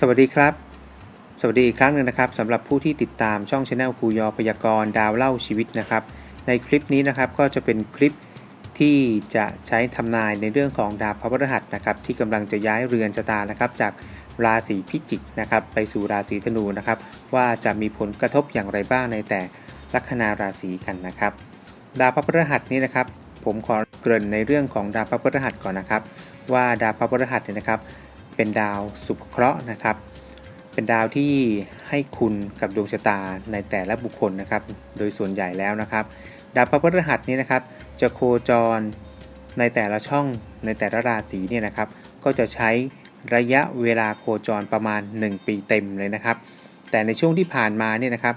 สวัสดีครับ สวัสดีอีกครั้งหนึ่งนะครับสำหรับผู้ที่ติดตามช่องช anel ครูยอพยากรณ์ดาวเล่าชีวิตนะครับ ในคลิปนี้นะครับก็จะเป็นคลิปที่จะใช้ทำนายในเรื่องของดาวพระพฤหัสนะครับที่กำลังจะย้ายเรือนชะตานะครับ จากราศีพิจิกนะครับ ไปสู่ราศีธนูนะครับ ว่าจะมีผลกระทบอย่างไรบ้างในแต่ลัคนาราศีกันนะครับ ดาวพระพฤหัสนี้นะครับ ผมขอเกริ่นในเรื่องของดาวพระพฤหัสก่อนนะครับ ว่าดาวพระพฤหัสเนี่ยนะครับ เป็นดาวสุภเคราะห์นะครับ เป็นดาวที่ให้คุณกับดวงชะตาในแต่ละบุคคลนะครับ โดยส่วนใหญ่แล้วนะครับ ดาวพระพฤหัสนี้นะครับ จะโคจรในแต่ละช่องในแต่ละราศีเนี่ยนะครับ ก็จะใช้ระยะเวลาโคจรประมาณ 1 ปีเต็มเลยนะครับ แต่ในช่วงที่ผ่านมาเนี่ยนะครับ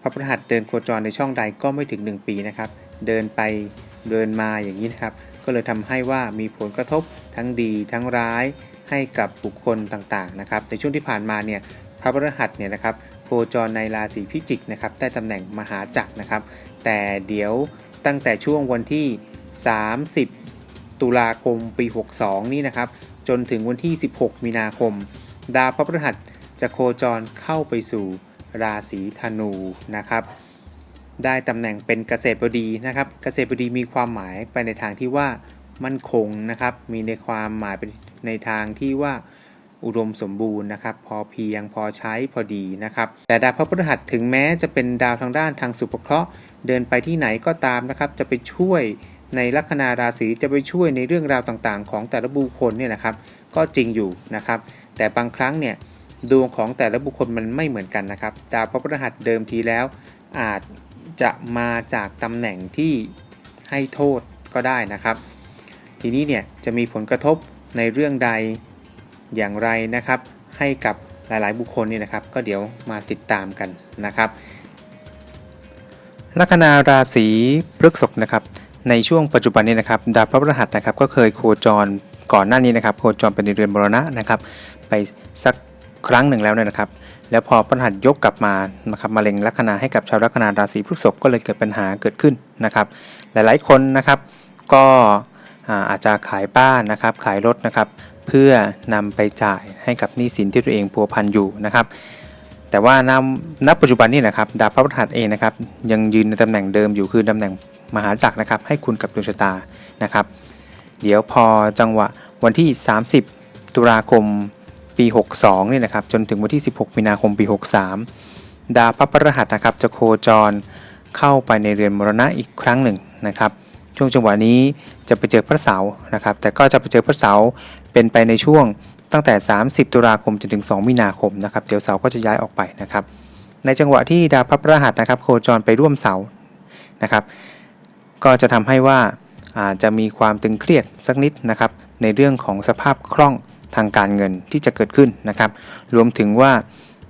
พระพฤหัสเดินโคจรในช่องใดก็ไม่ถึง 1 ปีนะครับ เดินไปเดินมาอย่างนี้นะครับ ก็เลยทำให้ว่ามีผลกระทบทั้งดีทั้งร้าย ให้กับบุคคลต่างๆนะครับในช่วงที่ผ่านมาเนี่ยพระพฤหัสเนี่ยนะครับโคจรในราศีพิจิกนะครับได้ตำแหน่งมหาจักรนะครับ แต่เดี๋ยวตั้งแต่ช่วงวันที่ 30 ตุลาคมปี 62 นี่นะครับจนถึงวันที่ 16 มีนาคม ดาวพระพฤหัสจะโคจรเข้าไปสู่ราศีธนูนะครับได้ตำแหน่งเป็นเกษตรบดีนะครับ เกษตรบดีมีความหมายไปในทางที่ว่ามั่นคงนะครับ มีในความหมายเป็น ในทางที่ว่าอุดมสมบูรณ์นะครับ พอเพียงพอใช้พอดีนะครับ แต่ดาวพระพฤหัสถึงแม้จะเป็นดาวทางด้านทางสุภเคราะห์เดินไปที่ไหนก็ตามนะครับ จะไปช่วยในลัคนาราศีจะไปช่วยในเรื่องราวต่างๆ ของแต่ละบุคคลเนี่ยนะครับ ก็จริงอยู่นะครับ แต่บางครั้งเนี่ยดวงของแต่ละบุคคลมันไม่เหมือนกันนะครับ ดาวพระพฤหัสเดิมทีแล้ว อาจจะมาจากตำแหน่งที่ให้โทษก็ได้นะครับ ทีนี้เนี่ยจะมีผลกระทบ ในเรื่องใดอย่างไรนะครับ ให้กับหลายๆ บุคคลนี่นะครับ ก็เดี๋ยวมาติดตามกันนะครับ ลัคนาราศีพฤษภนะครับในช่วงปัจจุบันนี้นะครับดาวพระพฤหัสนะครับก็เคยโคจรก่อนหน้านี้นะครับ โคจรเป็นในเรือนมรณะนะครับ ไปสักครั้งหนึ่งแล้วเนี่ยนะครับ แล้วพอพระหัสยกกลับมานะครับมาเล็งลัคนาให้กับชาวลัคนาราศีพฤษภก็เลยเกิดปัญหาเกิดขึ้นนะครับ หลายๆคนนะครับ ก็ อาจจะขายบ้านนะครับขายรถนะครับเพื่อนำไปจ่ายให้กับหนี้สินที่ตัวเองพัวพันอยู่นะครับ แต่ว่านำณปัจจุบันนี้นะครับดาวพระพฤหัสเองนะครับยังยืนในตำแหน่งเดิมอยู่คือตำแหน่งมหาจักรนะครับให้คุณกับดวงชะตานะครับ เดี๋ยวพอจังหวะวันที่ 30 ตุลาคมปี 62นี่นะครับจนถึงวันที่ 16 มีนาคมปี 63 ดาวพระพฤหัสนะครับจะโคจรเข้าไปในเรือนมรณะอีกครั้งหนึ่งนะครับ ช่วงจังหวะนี้จะไปเจอพระเสาร์นะครับ แต่ก็จะไปเจอพระเสาร์เป็นไปในช่วงตั้งแต่ 30 ตุลาคมจนถึง 2 มีนาคมนะครับเดี๋ยวเสาร์ก็จะย้ายออกไปนะครับ ในจังหวะที่ดาวพระพฤหัสนะครับ โคจรไปร่วมเสาร์นะครับ ก็จะทำให้ว่าอาจจะมีความตึงเครียดสักนิดนะครับ ในเรื่องของสภาพคล่องทางการเงินที่จะเกิดขึ้นนะครับ รวมถึงว่า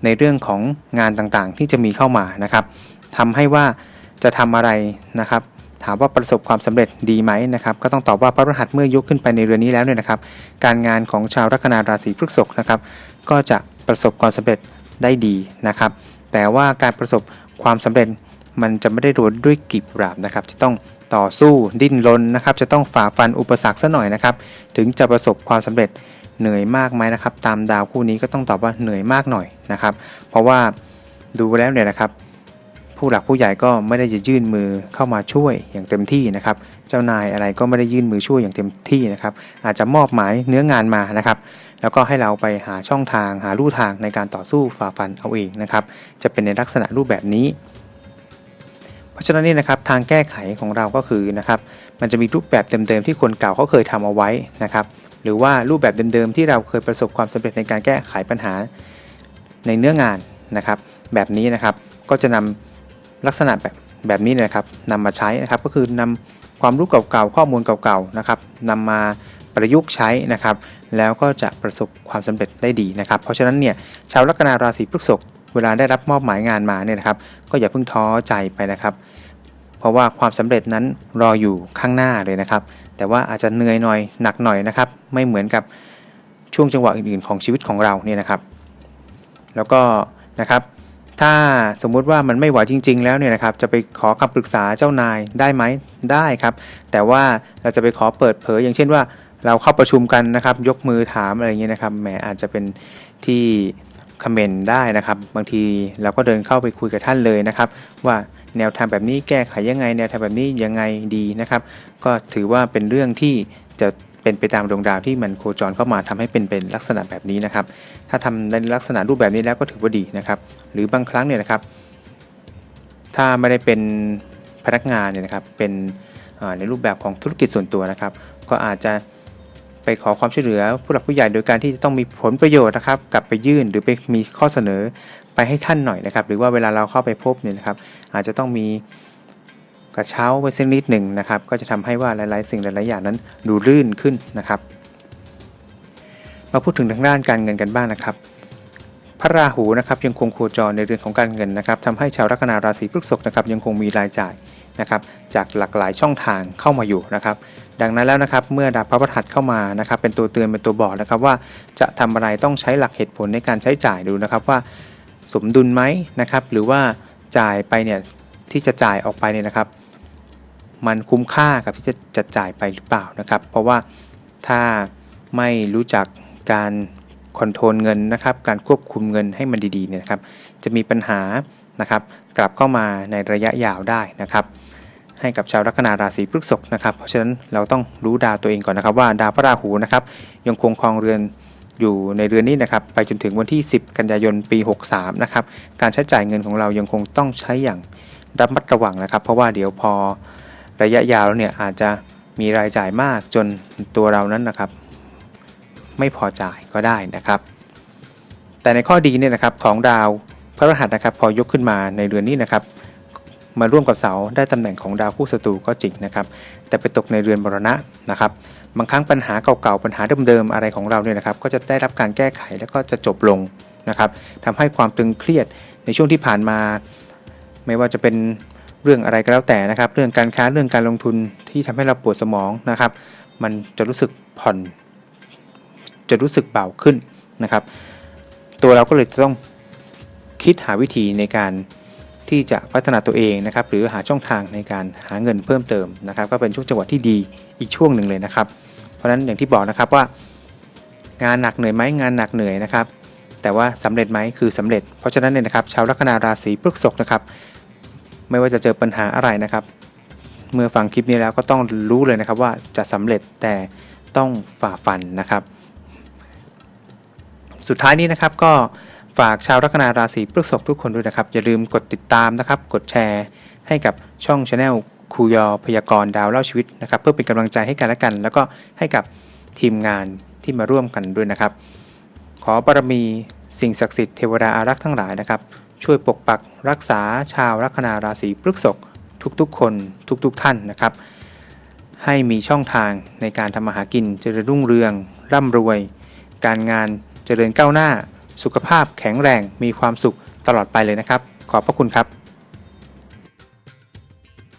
ในเรื่องของงานต่างๆ ที่จะมีเข้ามานะครับทำให้ว่าจะทำอะไรนะครับ ถามว่าประสบความสำเร็จดีไหมนะครับก็ต้องตอบว่าพระรหัสเมื่อยกขึ้นไปในเรือนนี้แล้วเนี่ยนะครับ การงานของชาวลัคนาราศีพฤษภนะครับ ก็จะประสบความสำเร็จได้ดีนะครับ แต่ว่าการประสบความสำเร็จมันจะไม่ได้โรยด้วยกลีบกุหลาบนะครับ จะต้องต่อสู้ดิ้นรนนะครับ จะต้องฝ่าฟันอุปสรรคซะหน่อยนะครับ ถึงจะประสบความสำเร็จเหนื่อยมากไหมนะครับ ตามดาวคู่นี้ก็ต้องตอบว่าเหนื่อยมากหน่อยนะครับ เพราะว่าดูแล้วเนี่ยนะครับ ผู้หลักผู้ใหญ่ก็ไม่ได้จะยื่นมือเข้ามาช่วยอย่างเต็มที่นะครับ เจ้านายอะไรก็ไม่ได้ยื่นมือช่วยอย่างเต็มที่นะครับ อาจจะมอบหมายเนื้องานมานะครับ แล้วก็ให้เราไปหาช่องทางหาลู่ทางในการต่อสู้ฝ่าฟันเอาเองนะครับ จะเป็นในลักษณะรูปแบบนี้ เพราะฉะนั้นนี่นะครับทางแก้ไขของเราก็คือนะครับ มันจะมีรูปแบบเดิมๆที่คนเก่าเขาเคยทำเอาไว้นะครับ หรือว่ารูปแบบเดิมๆที่เราเคยประสบความสำเร็จในการแก้ไขปัญหาในเนื้องานนะครับ แบบนี้นะครับก็จะนำ ลักษณะแบบแบบนี้นะครับนำมาใช้นะครับก็คือนำความรู้เก่าๆข้อมูลเก่าๆนะครับนำมาประยุกต์ใช้นะครับ แล้วก็จะประสบความสำเร็จได้ดีนะครับ เพราะฉะนั้นเนี่ยชาวลัคนาราศีพฤษภเวลาได้รับมอบหมายงานมาเนี่ยนะครับ ก็อย่าเพิ่งท้อใจไปนะครับ เพราะว่าความสำเร็จนั้นรออยู่ข้างหน้าเลยนะครับ แต่ว่าอาจจะเหนื่อยหน่อยหนักหน่อยนะครับ ไม่เหมือนกับช่วงจังหวะอื่นๆของชีวิตของเราเนี่ยนะครับ แล้วก็นะครับ ถ้าสมมุติว่ามันไม่ไหวจริง ๆ แล้วเนี่ยนะครับจะไปขอคำปรึกษาเจ้านายได้ไหมได้ครับ แต่ว่าเราจะไปขอเปิดเผย อย่างเช่นว่าเราเข้าประชุมกันนะครับ ยกมือถามอะไรเงี้ยนะครับแหมอาจจะเป็นที่คอมเมนต์ได้นะครับ บางทีเราก็เดินเข้าไปคุยกับท่านเลยนะครับ ว่าแนวทางแบบนี้แก้ไขยังไง แนวทางแบบนี้ยังไงดีนะครับ ก็ถือว่าเป็นเรื่องที่จะ เป็นไปตามดวงดาวที่มันโคจรเข้ามาทำให้เป็นเป็นลักษณะแบบนี้นะครับ ถ้าทำในลักษณะรูปแบบนี้แล้วก็ถือว่าดีนะครับ หรือบางครั้งเนี่ยนะครับ ถ้าไม่ได้เป็นพนักงานเนี่ยนะครับ เป็นในรูปแบบของธุรกิจส่วนตัวนะครับ ก็อาจจะไปขอความช่วยเหลือผู้หลักผู้ใหญ่โดยการที่จะต้องมีผลประโยชน์นะครับ กลับไปยื่นหรือไปมีข้อเสนอไปให้ท่านหน่อยนะครับ หรือว่าเวลาเราเข้าไปพบเนี่ยนะครับ อาจจะต้องมี กระเช้าไว้สักนิดหนึ่งนะครับ ก็จะทำให้ว่าหลายๆ สิ่งหลายๆอย่างนั้นดูลื่นขึ้นนะครับ มาพูดถึงทางด้านการเงินกันบ้างนะครับ พระราหูนะครับยังคงโคจรในเรื่อนของการเงินนะครับทำให้ชาวลัคนาราศีพฤษภนะครับยังคงมีรายจ่ายนะครับจากหลากหลายช่องทางเข้ามาอยู่นะครับ ดังนั้นแล้วนะครับเมื่อดาวพระพฤหัสเข้ามานะครับ เป็นตัวเตือนเป็นตัวบอกนะครับว่าจะทำอะไรต้องใช้หลักเหตุผลในการใช้จ่ายดูนะครับว่าสมดุลไหมนะครับ หรือว่าจ่ายไปเนี่ยที่จะจ่ายออกไปเนี่ยนะครับ มันคุ้มค่ากับที่จะจะจ่ายไปหรือเปล่านะครับ เพราะว่าถ้าไม่รู้จักการคอนโทรลเงินนะครับ การควบคุมเงินให้มันดีๆเนี่ยนะครับ จะมีปัญหานะครับกลับเข้ามาในระยะยาวได้นะครับ ให้กับชาวลัคนาราศีพฤษภนะครับ เพราะฉะนั้นเราต้องรู้ดาวตัวเองก่อนนะครับ ว่าดาวพระราหูนะครับยังคงครองเรือนอยู่ในเรือนนี้นะครับไปจนถึงวันที่ 10 กันยายนปี 63 นะครับ การใช้จ่ายเงินของเรายังคงต้องใช้อย่างระมัดระวังนะครับ เพราะว่าเดี๋ยวพอ ระยะยาวแล้วเนี่ยอาจจะมีรายจ่ายมากจนตัวเรานั้นนะครับ ไม่พอจ่ายก็ได้นะครับ แต่ในข้อดีเนี่ยนะครับของดาวพระรหัสนะครับ พอยกขึ้นมาในเรือนนี้นะครับมาร่วมกับเสาได้ตำแหน่งของดาวคู่ศัตรูก็จริงนะครับ แต่ไปตกในเรือนมรณะนะครับ บางครั้งปัญหาเก่าๆปัญหาเดิมๆอะไรของเราเนี่ยนะครับ ก็จะได้รับการแก้ไขแล้วก็จะจบลงนะครับทำให้ความตึงเครียดในช่วงที่ผ่านมา ไม่ว่าจะเป็น เรื่องอะไรก็แล้วแต่นะครับ เรื่องการค้าเรื่องการลงทุนที่ทำให้เราปวดสมองนะครับ มันจะรู้สึกผ่อน จะรู้สึกเบาขึ้นนะครับ ตัวเราก็เลยจะต้องคิดหาวิธีในการที่จะพัฒนาตัวเองนะครับ หรือหาช่องทางในการหาเงินเพิ่มเติมนะครับ ก็เป็นช่วงจังหวะที่ดีอีกช่วงหนึ่งเลยนะครับ เพราะฉะนั้นอย่างที่บอกนะครับว่างานหนักเหนื่อยไหมงานหนักเหนื่อยนะครับ แต่ว่าสำเร็จไหมคือสำเร็จ เพราะฉะนั้นเนี่ยนะครับชาวลัคนาราศีพฤษภนะครับ ไม่ว่าจะเจอปัญหาอะไรนะครับ เมื่อฟังคลิปนี้แล้วก็ต้องรู้เลยนะครับว่าจะสำเร็จแต่ต้องฝ่าฟันนะครับ สุดท้ายนี้นะครับก็ฝากชาวลัคนาราศีพฤษภทุกคนด้วยนะครับ อย่าลืมกดติดตามนะครับ กดแชร์ให้กับช่องชาแนลครูยอพยากรณ์ดาวเล่าชีวิตนะครับ เพื่อเป็นกำลังใจให้กันและกัน แล้วก็ให้กับทีมงานที่มาร่วมกันด้วยนะครับ ขอบารมีสิ่งศักดิ์สิทธิ์เทวดาอารักษ์ทั้งหลายนะครับ ช่วยปกปักรักษาชาวลัคนาราศีพฤษภทุกๆ คนทุกๆท่านนะครับ ให้มีช่องทางในการทำมาหากินเจริญรุ่งเรือง ร่ำรวย การงานเจริญก้าวหน้า สุขภาพแข็งแรงมีความสุขตลอดไปเลยนะครับ ขอบพระคุณครับ